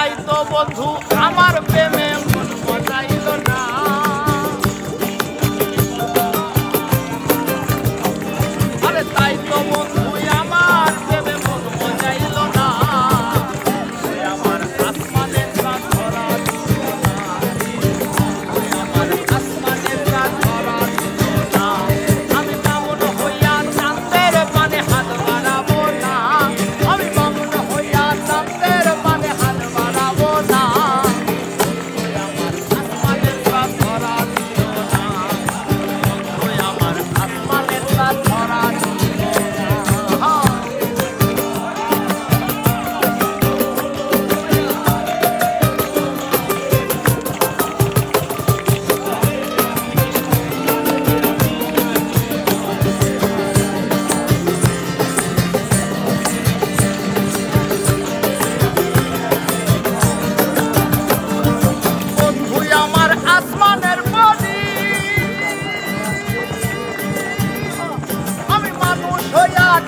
নাই তো বন্ধু আমার প্রেমে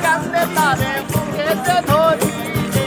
কান্দে তারে বুকেতে ধরিলে।